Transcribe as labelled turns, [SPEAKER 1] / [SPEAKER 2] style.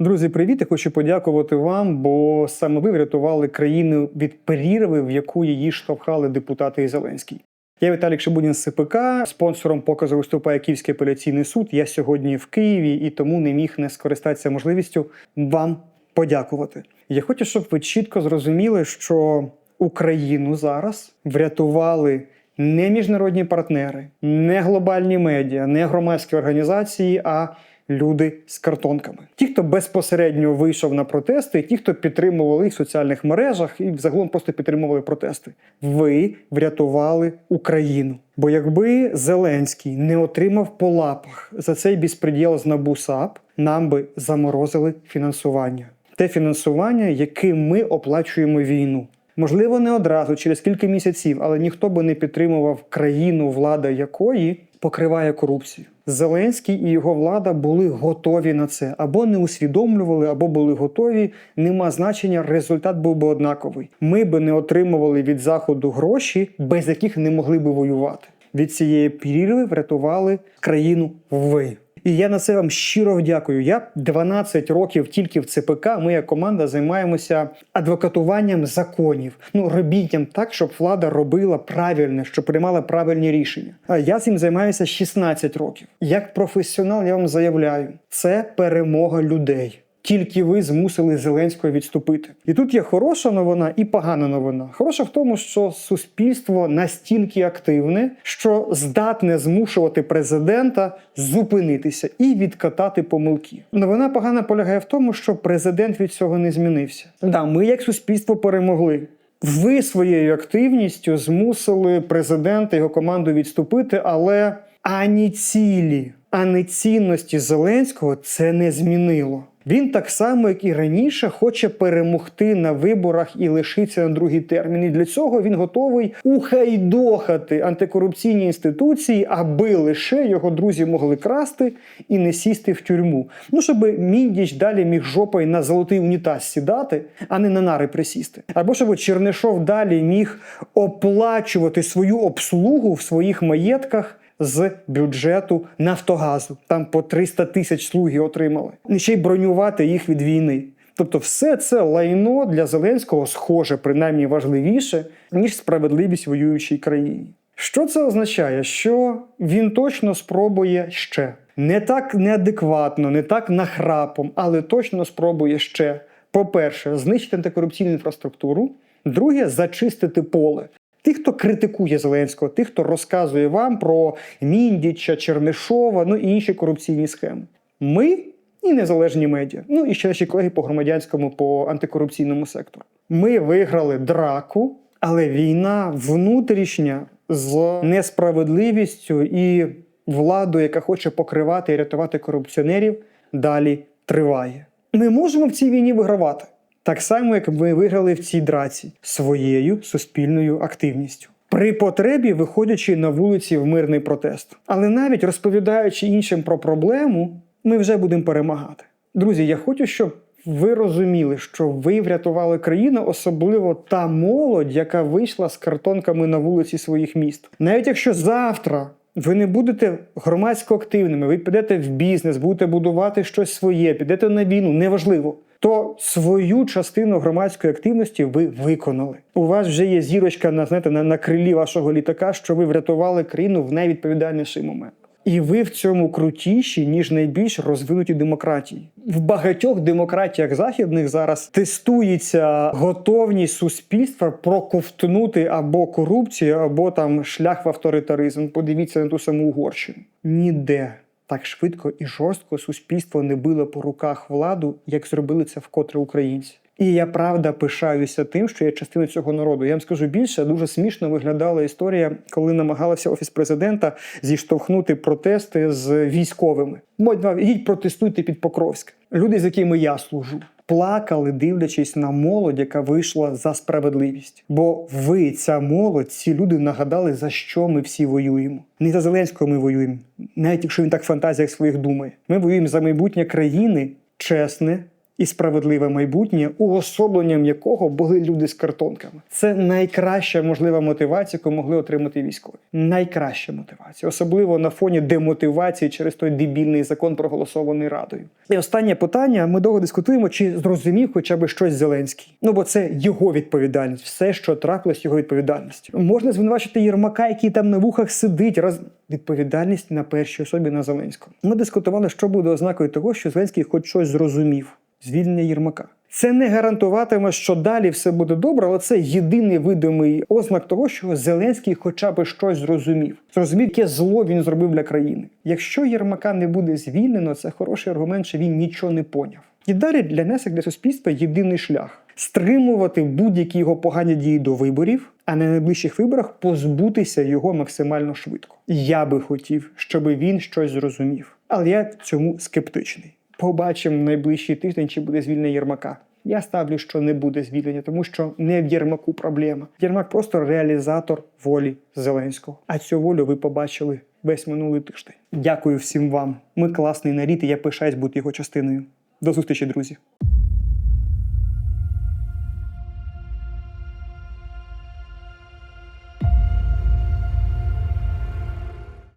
[SPEAKER 1] Друзі, привіт! Я хочу подякувати вам, бо саме ви врятували країну від перірви, в яку її штовхали депутати і Зеленський. Я Віталік Шибудін з СПК, спонсором показу виступає Київський апеляційний суд. Я сьогодні в Києві і тому не міг не скористатися можливістю вам подякувати. Я хочу, щоб ви чітко зрозуміли, що Україну зараз врятували не міжнародні партнери, не глобальні медіа, не громадські організації, а люди з картонками. Ті, хто безпосередньо вийшов на протести, ті, хто підтримували їх в соціальних мережах і взагалом просто підтримували протести. Ви врятували Україну. Бо якби Зеленський не отримав по лапах за цей безпреділ з НАБУ САП, нам би заморозили фінансування. Те фінансування, яким ми оплачуємо війну. Можливо, не одразу, через кілька місяців, але ніхто би не підтримував країну, влада якої покриває корупцію. Зеленський і його влада були готові на це або не усвідомлювали, або були готові. Нема значення, результат був би однаковий. Ми би не отримували від заходу гроші, без яких не могли би воювати. Від цієї прірви врятували країну ви. І я на це вам щиро вдякую. Я 12 років тільки в ЦПК. Ми як команда займаємося адвокатуванням законів. Ну робітням так, щоб влада робила правильне, щоб приймала правильні рішення. А я цим займаюся 16 років. Як професіонал, я вам заявляю, це перемога людей. Тільки ви змусили Зеленського відступити. І тут є хороша новина і погана новина. Хороша в тому, що суспільство настільки активне, що здатне змушувати президента зупинитися і відкатати помилки. Новина погана полягає в тому, що президент від цього не змінився. Да, ми, як суспільство, перемогли. Ви своєю активністю змусили президента його команду відступити, але ані цілі, ані цінності Зеленського це не змінило. Він так само, як і раніше, хоче перемогти на виборах і лишитися на другий термін. І для цього він готовий ухайдохати антикорупційні інституції, аби лише його друзі могли красти і не сісти в тюрму. Ну щоб міндіч далі міг жопою на золотий унітаз сідати, а не на нари присісти. Або щоб Чернишов далі міг оплачувати свою обслугу в своїх маєтках з бюджету Нафтогазу. Там по 300 тисяч слуги отримали. Ще й бронювати їх від війни. Тобто, все це лайно для Зеленського схоже, принаймні важливіше, ніж справедливість воюючій країні. Що це означає? Що він точно спробує ще не так неадекватно, не так нахрапом, але точно спробує ще. По-перше, знищити антикорупційну інфраструктуру. Друге, зачистити поле. Тих, хто критикує Зеленського, тих, хто розказує вам про Міндіча, Чернишова, ну і інші корупційні схеми. Ми і незалежні медіа, ну і ще наші колеги по громадянському, по антикорупційному сектору. Ми виграли драку, але війна внутрішня з несправедливістю і владою, яка хоче покривати і рятувати корупціонерів, далі триває. Ми можемо в цій війні вигравати. Так само, як ми виграли в цій драці своєю суспільною активністю. При потребі виходячи на вулиці в мирний протест. Але навіть розповідаючи іншим про проблему, ми вже будемо перемагати. Друзі, я хочу, щоб ви розуміли, що ви врятували країну, особливо та молодь, яка вийшла з картонками на вулиці своїх міст. Навіть якщо завтра ви не будете громадсько активними, ви підете в бізнес, будете будувати щось своє, підете на війну, неважливо. То свою частину громадської активності ви виконали. У вас вже є зірочка на знаєте, на, на крилі вашого літака, що ви врятували країну в найвідповідальніший момент. І ви в цьому крутіші, ніж найбільш розвинуті демократії. В багатьох демократіях західних зараз тестується готовність суспільства проковтнути або корупцію, або там шлях в авторитаризм. Подивіться на ту саму Угорщину. Ніде так швидко і жорстко суспільство не било по руках владу, як зробили це вкотре українці. І я правда пишаюся тим, що я частина цього народу. Я вам скажу більше, дуже смішно виглядала історія, коли намагалася офіс президента зіштовхнути протести з військовими. Модь, ідіть протестуйте під Покровськ. Люди, з якими я служу, плакали, дивлячись на молодь, яка вийшла за справедливість. Бо ви, ця молодь, ці люди нагадали, за що ми всі воюємо. Не за Зеленського ми воюємо, навіть якщо він так в фантазіях своїх думає. Ми воюємо за майбутнє країни чесне і справедливе майбутнє, уособленням якого були люди з картонками. Це найкраща можлива мотивація, яку могли отримати військові. Найкраща мотивація, особливо на фоні демотивації через той дебільний закон, проголосований радою. І останнє питання: ми довго дискутуємо, чи зрозумів хоча б щось Зеленський. Ну бо це його відповідальність, все, що трапилось, його відповідальністю. Можна звинувачити Єрмака, який там на вухах сидить. Роз... Відповідальність на першій особі на Зеленському. Ми дискутували, що буде ознакою того, що Зеленський хоч щось зрозумів. Звільнення Єрмака. Це не гарантуватиме, що далі все буде добре, але це єдиний видимий ознак того, що Зеленський хоча б щось зрозумів. Зрозумів, яке зло він зробив для країни. Якщо Єрмака не буде звільнено, це хороший аргумент, що він нічого не поняв. І далі для нас, як для суспільства, єдиний шлях стримувати будь-які його погані дії до виборів, а на найближчих виборах позбутися його максимально швидко. Я би хотів, щоб він щось зрозумів, але я цьому скептичний. Побачимо найближчий тиждень, чи буде звільнення Єрмака. Я ставлю, що не буде звільнення, тому що не в Єрмаку проблема. Єрмак просто реалізатор волі Зеленського. А цю волю ви побачили весь минулий тиждень. Дякую всім вам. Ми класний нарід, і я пишаюсь бути його частиною. До зустрічі, друзі.